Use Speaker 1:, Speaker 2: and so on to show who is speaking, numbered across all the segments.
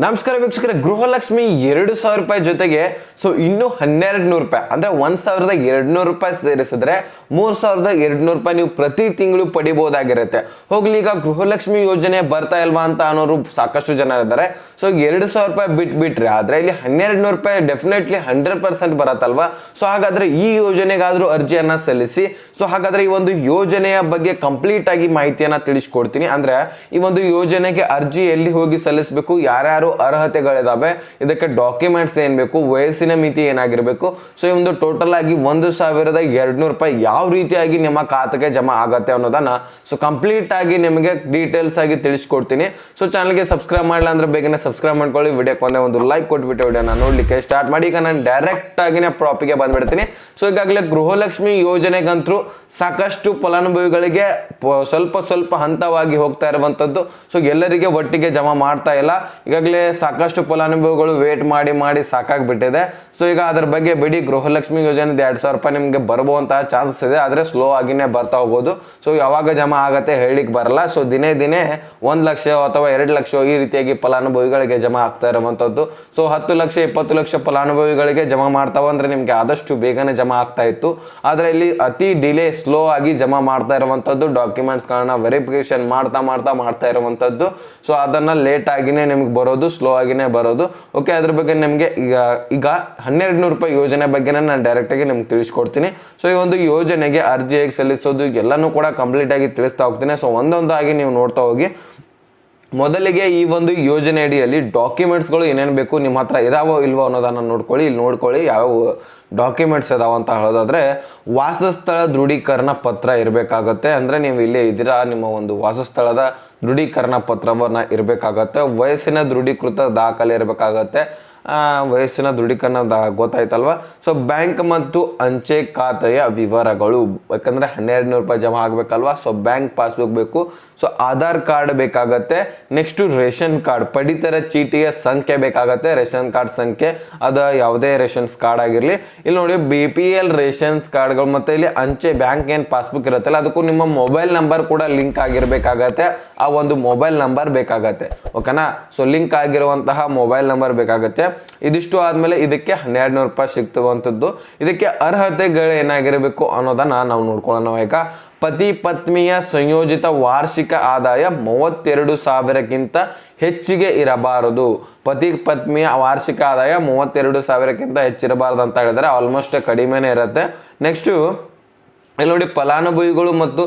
Speaker 1: ನಮಸ್ಕಾರ ವೀಕ್ಷಕರೇ, ಗೃಹಲಕ್ಷ್ಮಿ ಎರಡು ಸಾವಿರ ರೂಪಾಯಿ ಜೊತೆಗೆ ಸೊ ಇನ್ನೂ ಹನ್ನೆರಡು ನೂರು ರೂಪಾಯಿ, ಅಂದ್ರೆ ಒಂದ್ ಸಾವಿರದ ಎರಡು ನೂರು ರೂಪಾಯಿ ಸೇರಿಸಿದ್ರೆ ಮೂರು ಸಾವಿರದ ಎರಡು ನೂರು ರೂಪಾಯಿ ನೀವು ಪ್ರತಿ ತಿಂಗಳು ಪಡಿಬೋದಾಗಿರುತ್ತೆ. ಹೋಗ್ಲಿ, ಈಗ ಗೃಹಲಕ್ಷ್ಮಿ ಯೋಜನೆ ಬರ್ತಾ ಇಲ್ವಾ ಅಂತ ಅನ್ನೋರು ಸಾಕಷ್ಟು ಜನ ಇದ್ದಾರೆ. ಸೊ ಎರಡು ಸಾವಿರ ರೂಪಾಯಿ ಬಿಟ್ ಆದರೆ ಆದ್ರೆ ಇಲ್ಲಿ ಹನ್ನೆರಡು ನೂರು ರೂಪಾಯಿ ಡೆಫಿನೆಟ್ಲಿ ಹಂಡ್ರೆಡ್ ಪರ್ಸೆಂಟ್ ಬರತ್ತಲ್ವಾ? ಸೊ ಹಾಗಾದ್ರೆ ಈ ಯೋಜನೆಗಾದ್ರೂ ಅರ್ಜಿಯನ್ನು ಸಲ್ಲಿಸಿ ಸೊ ಹಾಗಾದ್ರೆ ಈ ಒಂದು ಯೋಜನೆಯ ಬಗ್ಗೆ ಕಂಪ್ಲೀಟ್ ಆಗಿ ಮಾಹಿತಿಯನ್ನ ತಿಳಿಸ್ಕೊಡ್ತೀನಿ. ಅಂದ್ರೆ ಈ ಒಂದು ಯೋಜನೆಗೆ ಅರ್ಜಿ ಎಲ್ಲಿ ಹೋಗಿ ಸಲ್ಲಿಸಬೇಕು, ಯಾರ್ಯಾರು ಅರ್ಹತೆಗಳಿದಾವೆ, ಇದಕ್ಕೆ ಡಾಕ್ಯುಮೆಂಟ್ಸ್ ಏನ್ ಬೇಕು, ವಯಸ್ಸಿನ ಮಿತಿ ಏನಾಗಿರ್ಬೇಕು. ಸೊ ಒಂದು ಟೋಟಲ್ ಆಗಿ ಒಂದು ಸಾವಿರದ ಎರಡ್ನೂರು ರೂಪಾಯಿ ಯಾವ ರೀತಿಯಾಗಿ ನಿಮ್ಮ ಖಾತೆಗೆ ಜಮಾ ಆಗತ್ತೆ ಅನ್ನೋದನ್ನ ಸೊ ಕಂಪ್ಲೀಟ್ ಆಗಿ ನಿಮಗೆ ಡೀಟೇಲ್ಸ್ ಆಗಿ ತಿಳಿಸ್ಕೊಡ್ತೀನಿ. ಸೊ ಚಾನಲ್ಗೆ ಸಬ್ಸ್ಕ್ರೈಬ್ ಮಾಡಲ್ಲ ಅಂದ್ರೆ ಬೇಗನೆ ಸಬ್ಸ್ಕ್ರೈಬ್ ಮಾಡ್ಕೊಳ್ಳಿ. ವಿಡಿಯೋಕ್ಕೆ ಒಂದೇ ಒಂದು ಲೈಕ್ ಕೊಟ್ಬಿಟ್ಟು ವಿಡಿಯೋನ ನೋಡ್ಲಿಕ್ಕೆ ಸ್ಟಾರ್ಟ್ ಮಾಡಿ. ಈಗ ನಾನು ಡೈರೆಕ್ಟ್ ಆಗಿನೇ ಪ್ರಾಪಿಗೆ ಬಂದ್ಬಿಡ್ತೀನಿ. ಸೊ ಈಗಾಗಲೇ ಗೃಹಲಕ್ಷ್ಮಿ ಯೋಜನೆಗಂತೂ ಸಾಕಷ್ಟು ಫಲಾನುಭವಿಗಳಿಗೆ ಸ್ವಲ್ಪ ಸ್ವಲ್ಪ ಹಂತವಾಗಿ ಹೋಗ್ತಾ ಇರುವಂತದ್ದು. ಸೊ ಎಲ್ಲರಿಗೆ ಒಟ್ಟಿಗೆ ಜಮಾ ಮಾಡ್ತಾ ಇಲ್ಲ. ಈಗಾಗಲೇ ಸಾಕಷ್ಟು ಫಲಾನುಭವಿಗಳು ವೇಟ್ ಮಾಡಿ ಮಾಡಿ ಸಾಕಾಗ್ಬಿಟ್ಟಿದೆ. ಸೊ ಈಗ ಅದ್ರ ಬಗ್ಗೆ ಬಿಡಿ, ಗೃಹಲಕ್ಷ್ಮಿ ಯೋಜನೆ ಎರಡ್ ಸಾವಿರ ರೂಪಾಯಿ ನಿಮಗೆ ಬರುವಂತಹ ಚಾನ್ಸಸ್ ಇದೆ, ಆದ್ರೆ ಸ್ಲೋ ಆಗಿನೇ ಬರ್ತಾ ಹೋಗ್ಬೋದು. ಸೊ ಯಾವಾಗ ಜಮಾ ಆಗತ್ತೆ ಹೇಳಿಕ್ ಬರಲ್ಲ. ಸೊ ದಿನೇ ದಿನೇ ಒಂದು ಲಕ್ಷ ಅಥವಾ ಎರಡು ಲಕ್ಷ ಈ ರೀತಿಯಾಗಿ ಫಲಾನುಭವಿಗಳಿಗೆ ಜಮಾ ಆಗ್ತಾ ಇರುವಂಥದ್ದು ಸೊ ಹತ್ತು ಲಕ್ಷ, ಇಪ್ಪತ್ತು ಲಕ್ಷ ಫಲಾನುಭವಿಗಳಿಗೆ ಜಮಾ ಮಾಡ್ತಾವ ಅಂದ್ರೆ ನಿಮ್ಗೆ ಆದಷ್ಟು ಬೇಗನೆ ಜಮಾ ಆಗ್ತಾ ಇತ್ತು. ಆದ್ರೆ ಇಲ್ಲಿ ಅತಿ ಡಿಲೇ ಸ್ಲೋ ಆಗಿ ಜಮಾ ಮಾಡ್ತಾ ಇರುವಂತದ್ದು ಡಾಕ್ಯುಮೆಂಟ್ಸ್ ವೆರಿಫಿಕೇಷನ್ ಮಾಡ್ತಾ ಮಾಡ್ತಾ ಮಾಡ್ತಾ ಇರುವಂತದ್ದು. ಸೊ ಅದನ್ನ ಲೇಟ್ ಆಗಿನೇ ನಿಮ್ಗೆ ಬರೋದು ಸ್ಲೋ ಆಗಿನೇ ಬರೋದು. ಓಕೆ ಅದ್ರ ಬಗ್ಗೆ ನಿಮಗೆ ಈಗ ಈಗ ಹನ್ನೆರಡು ನೂರು ರೂಪಾಯಿ ಯೋಜನೆ ಬಗ್ಗೆ ನಾನು ಡೈರೆಕ್ಟಾಗಿ ನಿಮ್ಗೆ ತಿಳಿಸ್ಕೊಡ್ತೀನಿ. ಸೊ ಈ ಒಂದು ಯೋಜನೆಗೆ ಅರ್ಜಿ ಹೇಗೆ ಸಲ್ಲಿಸೋದು ಎಲ್ಲನೂ ಕೂಡ ಕಂಪ್ಲೀಟ್ ಆಗಿ ತಿಳಿಸ್ತಾ ಹೋಗ್ತೀನಿ. ಸೊ ಒಂದೊಂದಾಗಿ ನೀವು ನೋಡ್ತಾ ಹೋಗಿ. ಮೊದಲಿಗೆ ಈ ಒಂದು ಯೋಜನೆ ಅಡಿಯಲ್ಲಿ ಡಾಕ್ಯುಮೆಂಟ್ಸ್ಗಳು ಏನೇನು ಬೇಕು, ನಿಮ್ಮ ಹತ್ರ ಇದಾವೋ ಇಲ್ವೋ ಅನ್ನೋದನ್ನ ನೋಡ್ಕೊಳ್ಳಿ. ಇಲ್ಲಿ ನೋಡ್ಕೊಳ್ಳಿ ಯಾವ ಡಾಕ್ಯುಮೆಂಟ್ಸ್ ಇದಾವ ಅಂತ ಹೇಳೋದಾದ್ರೆ, ವಾಸಸ್ಥಳ ದೃಢೀಕರಣ ಪತ್ರ ಇರಬೇಕಾಗತ್ತೆ. ಅಂದ್ರೆ ನೀವು ಇಲ್ಲೇ ಇದ್ದೀರಾ, ನಿಮ್ಮ ಒಂದು ವಾಸಸ್ಥಳದ ದೃಢೀಕರಣ ಪತ್ರವನ್ನ ಇರಬೇಕಾಗತ್ತೆ. ವಯಸ್ಸಿನ ದೃಢೀಕೃತ ದಾಖಲೆ ಇರಬೇಕಾಗತ್ತೆ. ವಯಸ್ಸಿನ ದೃಢೀಕರಣ ಗೊತ್ತಾಯ್ತಲ್ವ? ಸೊ ಬ್ಯಾಂಕ್ ಮತ್ತು ಅಂಚೆ ಖಾತೆಯ ವಿವರಗಳು, ಯಾಕಂದ್ರೆ ಹನ್ನೆರಡು ನೂರು ರೂಪಾಯಿ ಜಮಾ ಆಗಬೇಕಲ್ವ? ಸೊ ಬ್ಯಾಂಕ್ ಪಾಸ್ಬುಕ್ ಬೇಕು. ಸೊ ಆಧಾರ್ ಕಾರ್ಡ್ ಬೇಕಾಗತ್ತೆ. Next ration card. ಪಡಿತರ ಚೀಟಿಯ ಸಂಖ್ಯೆ ಬೇಕಾಗತ್ತೆ. ರೇಷನ್ ಕಾರ್ಡ್ ಸಂಖ್ಯೆ, ಅದು ಯಾವುದೇ ರೇಷನ್ಸ್ ಕಾರ್ಡ್ ಆಗಿರಲಿ. ಇಲ್ಲಿ ನೋಡಿ ಬಿ ಪಿ ಎಲ್ ರೇಷನ್ಸ್ ಕಾರ್ಡ್ಗಳು ಮತ್ತೆ ಇಲ್ಲಿ ಅಂಚೆ ಬ್ಯಾಂಕ್ ಏನ್ ಪಾಸ್ಬುಕ್ ಇರುತ್ತಲ್ಲ, ಅದಕ್ಕೂ ನಿಮ್ಮ ಮೊಬೈಲ್ ನಂಬರ್ ಕೂಡ ಲಿಂಕ್ ಆಗಿರಬೇಕಾಗತ್ತೆ. ಆ ಒಂದು ಮೊಬೈಲ್ ನಂಬರ್ ಬೇಕಾಗತ್ತೆ. ಓಕೆನಾ ಸೊ ಲಿಂಕ್ ಆಗಿರುವಂತಹ ಮೊಬೈಲ್ ನಂಬರ್ ಬೇಕಾಗತ್ತೆ. ಇದಿಷ್ಟು ಆದ್ಮೇಲೆ ಇದಕ್ಕೆ ಹನ್ನೆರಡು ನೂರು ರೂಪಾಯಿ ಸಿಗ್ತವಂಥದ್ದು ಇದಕ್ಕೆ ಅರ್ಹತೆಗಳು ಏನಾಗಿರಬೇಕು ಅನ್ನೋದನ್ನ ನಾವು ನೋಡ್ಕೊಳ್ಳೋಣ ಯಾಕ ಪತಿ ಪತ್ನಿಯ ಸಂಯೋಜಿತ ವಾರ್ಷಿಕ ಆದಾಯ ಮೂವತ್ತೆರಡು ಸಾವಿರಕ್ಕಿಂತ ಹೆಚ್ಚಿಗೆ ಇರಬಾರದು. ಪತಿ ಪತ್ನಿಯ ವಾರ್ಷಿಕ ಆದಾಯ ಮೂವತ್ತೆರಡು ಸಾವಿರಕ್ಕಿಂತ ಹೆಚ್ಚಿರಬಾರದು ಅಂತ ಹೇಳಿದ್ರೆ ಆಲ್ಮೋಸ್ಟ್ ಕಡಿಮೆನೇ ಇರುತ್ತೆ. ನೆಕ್ಸ್ಟು ಇಲ್ಲಿ ನೋಡಿ ಫಲಾನುಭವಿಗಳು ಮತ್ತು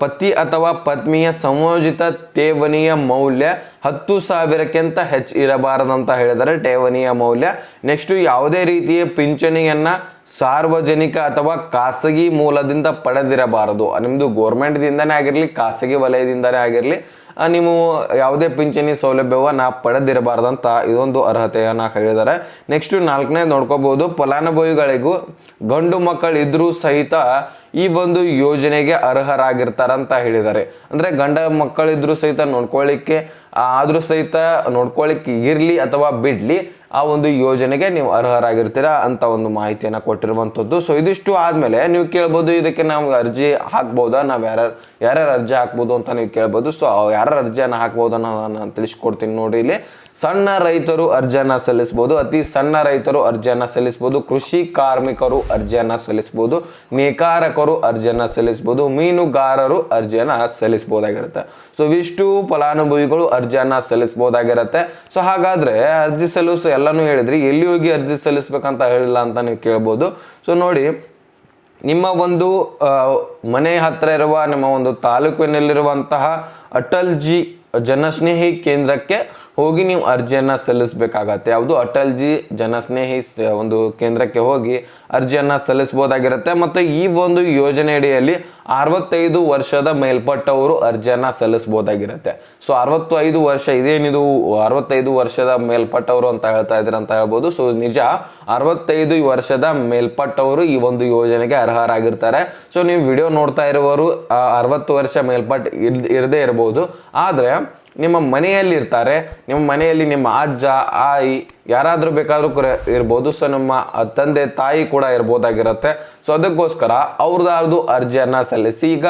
Speaker 1: ಪತಿ ಅಥವಾ ಪತ್ನಿಯ ಸಂಯೋಜಿತ ಠೇವಣಿಯ ಮೌಲ್ಯ ಹತ್ತು ಸಾವಿರಕ್ಕಿಂತ ಹೆಚ್ಚು ಇರಬಾರದಂತ ಹೇಳಿದರೆ ಠೇವಣಿಯ ಮೌಲ್ಯ. ನೆಕ್ಸ್ಟ್ ಯಾವುದೇ ರೀತಿಯ ಪಿಂಚಣಿಯನ್ನು ಸಾರ್ವಜನಿಕ ಅಥವಾ ಖಾಸಗಿ ಮೂಲದಿಂದ ಪಡೆದಿರಬಾರದು. ನಿಮ್ಮದು ಗೋರ್ಮೆಂಟ್ದಿಂದನೇ ಆಗಿರಲಿ, ಖಾಸಗಿ ವಲಯದಿಂದನೇ ಆಗಿರಲಿ ನೀವು ಯಾವುದೇ ಪಿಂಚಣಿ ಸೌಲಭ್ಯವನ್ನು ಪಡೆದಿರಬಾರ್ದಂತ ಇದೊಂದು ಅರ್ಹತೆಯನ್ನು ಹೇಳಿದ್ದಾರೆ. ನೆಕ್ಸ್ಟ್ ನಾಲ್ಕನೇ ನೋಡ್ಕೋಬಹುದು ಫಲಾನುಭವಿಗಳಿಗೂ ಗಂಡು ಮಕ್ಕಳಿದ್ರೂ ಸಹಿತ ಈ ಒಂದು ಯೋಜನೆಗೆ ಅರ್ಹರಾಗಿರ್ತಾರಂತ ಹೇಳಿದ್ದಾರೆ. ಅಂದ್ರೆ ಗಂಡ ಮಕ್ಕಳಿದ್ರು ಸಹಿತ ನೋಡ್ಕೊಳ್ಳಿಕ್ಕೆ ಆದರೂ ಸಹಿತ ನೋಡ್ಕೊಳ್ಳಿಕ್ಕೆ ಇರ್ಲಿ ಅಥವಾ ಬಿಡ್ಲಿ, ಆ ಒಂದು ಯೋಜನೆಗೆ ನೀವು ಅರ್ಹರಾಗಿರ್ತೀರಾ ಅಂತ ಒಂದು ಮಾಹಿತಿಯನ್ನ ಕೊಟ್ಟಿರುವಂತದ್ದು ಸೊ ಇದಿಷ್ಟು ಆದಮೇಲೆ ನೀವು ಕೇಳ್ಬೋದು, ಇದಕ್ಕೆ ನಾವು ಅರ್ಜಿ ಹಾಕ್ಬೋದಾ? ನಾವು ಯಾರ, ಯಾರ್ಯಾರು ಅರ್ಜಿ ಹಾಕ್ಬೋದು ಅಂತ ನೀವು ಕೇಳ್ಬೋದು. ಸೊ ಯಾರ ಅರ್ಜಿಯನ್ನ ಹಾಕ್ಬೋದು ಅನ್ನೋದನ್ನ ನಾನು ತಿಳಿಸ್ಕೊಡ್ತೀನಿ ನೋಡಿ ಇಲ್ಲಿ. ಸಣ್ಣ ರೈತರು ಅರ್ಜಿಯನ್ನ ಸಲ್ಲಿಸಬಹುದು ಅತಿ ಸಣ್ಣ ರೈತರು ಅರ್ಜಿಯನ್ನ ಸಲ್ಲಿಸಬಹುದು ಕೃಷಿ ಕಾರ್ಮಿಕರು ಅರ್ಜಿಯನ್ನ ಸಲ್ಲಿಸಬಹುದು ನೇಕಾರಕರು ಅರ್ಜಿಯನ್ನ ಸಲ್ಲಿಸಬಹುದು ಮೀನುಗಾರರು ಅರ್ಜಿಯನ್ನ ಸಲ್ಲಿಸಬಹುದಾಗಿರುತ್ತೆ ಸೊ ಇಷ್ಟು ಫಲಾನುಭವಿಗಳು ಅರ್ಜಿಯನ್ನ ಸಲ್ಲಿಸಬಹುದಾಗಿರುತ್ತೆ ಸೊ ಹಾಗಾದ್ರೆ ಅರ್ಜಿ ಸಲ್ಲಿಸು ಎಲ್ಲಾನು ಹೇಳಿದ್ರಿ, ಎಲ್ಲಿ ಹೋಗಿ ಅರ್ಜಿ ಸಲ್ಲಿಸ್ಬೇಕಂತ ಹೇಳಿಲ್ಲ ಅಂತ ನೀವು ಕೇಳ್ಬೋದು. ಸೊ ನೋಡಿ, ನಿಮ್ಮ ಒಂದು ಮನೆ ಹತ್ತಿರ ಇರುವ, ನಿಮ್ಮ ಒಂದು ತಾಲೂಕಿನಲ್ಲಿರುವಂತಹ ಅಟಲ್ ಜಿ ಜನಸ್ನೇಹಿ ಕೇಂದ್ರಕ್ಕೆ ಹೋಗಿ ನೀವು ಅರ್ಜಿಯನ್ನು ಸಲ್ಲಿಸಬೇಕಾಗತ್ತೆ. ಯಾವುದು ಅಟಲ್ ಜಿ ಜನಸ್ನೇಹಿ ಒಂದು ಕೇಂದ್ರಕ್ಕೆ ಹೋಗಿ ಅರ್ಜಿಯನ್ನು ಸಲ್ಲಿಸಬಹುದಾಗಿರುತ್ತೆ ಮತ್ತು ಈ ಒಂದು ಯೋಜನೆ ಅಡಿಯಲ್ಲಿ ಅರವತ್ತೈದು ವರ್ಷದ ಮೇಲ್ಪಟ್ಟವರು ಅರ್ಜಿಯನ್ನ ಸಲ್ಲಿಸಬಹುದಾಗಿರುತ್ತೆ. ಸೊ ಅರವತ್ತೈದು ವರ್ಷ ಇದೇನಿದು? ಅರವತ್ತೈದು ವರ್ಷದ ಮೇಲ್ಪಟ್ಟವರು ಅಂತ ಹೇಳ್ತಾ ಇದ್ರ ಅಂತ ಹೇಳ್ಬೋದು. ಸೊ ನಿಜ, ಅರವತ್ತೈದು ವರ್ಷದ ಮೇಲ್ಪಟ್ಟವರು ಈ ಒಂದು ಯೋಜನೆಗೆ ಅರ್ಹರಾಗಿರ್ತಾರೆ. ಸೊ ನೀವು ವಿಡಿಯೋ ನೋಡ್ತಾ ಇರುವವರು ಅರವತ್ತು ವರ್ಷ ಮೇಲ್ಪಟ್ಟ ಇರ್ ಇರದೇ ಇರಬಹುದು ಆದ್ರೆ ನಿಮ್ಮ ಮನೆಯಲ್ಲಿ ಇರ್ತಾರೆ ನಿಮ್ಮ ಮನೆಯಲ್ಲಿ ನಿಮ್ಮ ಅಜ್ಜ, ಆಯಿ ಯಾರಾದರೂ ಬೇಕಾದರೂ ಕೂಡ ಇರ್ಬೋದು. ಸೊ ನಮ್ಮ ತಂದೆ, ತಾಯಿ ಕೂಡ ಇರ್ಬೋದಾಗಿರುತ್ತೆ. ಸೊ ಅದಕ್ಕೋಸ್ಕರ ಅವ್ರದ್ದಾರ್ದು ಅರ್ಜಿಯನ್ನು ಸಲ್ಲಿಸಿ. ಈಗ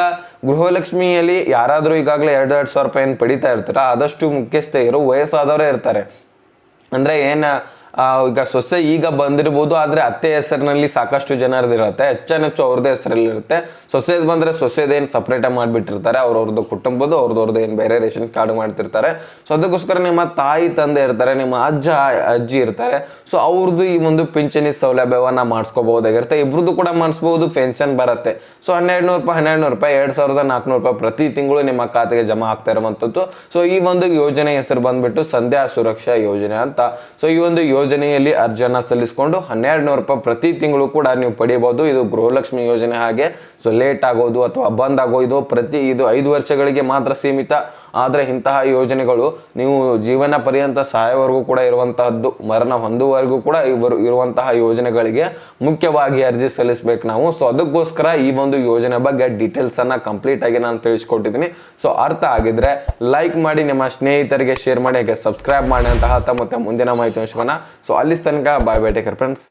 Speaker 1: ಗೃಹಲಕ್ಷ್ಮಿಯಲ್ಲಿ ಯಾರಾದರೂ ಈಗಾಗಲೇ ಎರಡು ಎರಡು ಸಾವಿರ ರೂಪಾಯಿ ಏನು ಪಡಿತಾ ಇರ್ತೀರ, ಆದಷ್ಟು ಮುಖ್ಯಸ್ಥೆಯರು ವಯಸ್ಸಾದವರೇ ಇರ್ತಾರೆ. ಅಂದರೆ ಏನ ಈಗ ಸೊಸೆ ಈಗ ಬಂದಿರ್ಬೋದು, ಆದರೆ ಅತ್ತೆ ಹೆಸರಿನಲ್ಲಿ ಸಾಕಷ್ಟು ಜನರದ್ದು ಇರುತ್ತೆ ಹೆಚ್ಚೆಚ್ಚು ಅವ್ರದ್ದೇ ಹೆಸರಲ್ಲಿ ಇರುತ್ತೆ ಬಂದರೆ ಬಂದ್ರೆ ಸೊಸೆದೇನು ಸಪ್ರೇಟಾಗಿ ಮಾಡಿಬಿಟ್ಟಿರ್ತಾರೆ ಅವ್ರವ್ರದ್ದು ಕುಟುಂಬದ್ದು ಅವ್ರದ್ದು ಏನು ಬೇರೆ ರೇಷನ್ ಕಾರ್ಡ್ ಮಾಡ್ತಿರ್ತಾರೆ. ಸೊ ಅದಕ್ಕೋಸ್ಕರ ನಿಮ್ಮ ತಾಯಿ ತಂದೆ ಇರ್ತಾರೆ, ನಿಮ್ಮ ಅಜ್ಜ, ಅಜ್ಜಿ ಇರ್ತಾರೆ. ಸೊ ಅವ್ರದ್ದು ಈ ಒಂದು ಪಿಂಚಣಿ ಸೌಲಭ್ಯವನ್ನು ಮಾಡಿಸ್ಕೋಬಹುದಾಗಿರುತ್ತೆ. ಇಬ್ರದ್ದು ಕೂಡ ಮಾಡಿಸ್ಬೋದು, ಪೆನ್ಷನ್ ಬರುತ್ತೆ. ಸೊ ಹನ್ನೆರಡು ನೂರು ರೂಪಾಯಿ ಹನ್ನೆರಡು ನೂರು ರೂಪಾಯಿ, ಎರಡು ಸಾವಿರದ ನಾಲ್ಕುನೂರು ರೂಪಾಯಿ ಪ್ರತಿ ತಿಂಗಳು ನಿಮ್ಮ ಖಾತೆಗೆ ಜಮಾ ಆಗ್ತಾ ಇರುವಂಥದ್ದು. ಸೊ ಈ ಒಂದು ಯೋಜನೆ ಹೆಸರು ಬಂದ್ಬಿಟ್ಟು ಸಂಧ್ಯಾ ಸುರಕ್ಷಾ ಯೋಜನೆ ಅಂತ. ಸೊ ಈ ಒಂದು ಯೋಜನೆಯಲ್ಲಿ ಅರ್ಜಿಯನ್ನು ಸಲ್ಲಿಸಿಕೊಂಡು ಹನ್ನೆರಡು ನೂರು ರೂಪಾಯಿ ಪ್ರತಿ ತಿಂಗಳು ಕೂಡ ನೀವು ಪಡೆಯಬಹುದು ಇದು ಗೃಹಲಕ್ಷ್ಮಿ ಯೋಜನೆ ಹಾಗೆ. ಸೊ ಲೇಟ್ ಆಗೋದು ಅಥವಾ ಬಂದ್ ಆಗೋದು, ಪ್ರತಿ ಇದು ಐದು ವರ್ಷಗಳಿಗೆ ಮಾತ್ರ ಸೀಮಿತ ಆದ್ರೆ ಇಂತಹ ಯೋಜನೆಗಳು ನೀವು ಜೀವನ ಪರ್ಯಂತ ಸಾಯವರೆಗೂ ಕೂಡ ಇರುವಂತಹದ್ದು, ಮರಣ ಹೊಂದುವವರೆಗೂ ಕೂಡ ಇವರು ಇರುವಂತಹ ಯೋಜನೆಗಳಿಗೆ ಮುಖ್ಯವಾಗಿ ಅರ್ಜಿ ಸಲ್ಲಿಸಬೇಕು ನಾವು. ಸೊ ಅದಕ್ಕೋಸ್ಕರ ಈ ಒಂದು ಯೋಜನೆ ಬಗ್ಗೆ ಡೀಟೇಲ್ಸ್ ಅನ್ನ ಕಂಪ್ಲೀಟ್ ಆಗಿ ನಾನು ತಿಳಿಸ್ಕೊಟ್ಟಿದ್ದೀನಿ. ಸೊ ಅರ್ಥ ಆಗಿದ್ರೆ ಲೈಕ್ ಮಾಡಿ, ನಿಮ್ಮ ಸ್ನೇಹಿತರಿಗೆ ಶೇರ್ ಮಾಡಿ, ಹಾಗೆ ಸಬ್ಸ್ಕ್ರೈಬ್ ಮಾಡಿ ಅಂತ ಹೇಳ್ತಾ ಮತ್ತೆ ಮುಂದಿನ ಮಾಹಿತಿ ಅಂಶವನ್ನು ಸೊ ಅಲ್ಲಿ ತನಕ ಬಾಯ್ ಬೈ ಟೇಕರ್ ಫ್ರೆಂಡ್ಸ್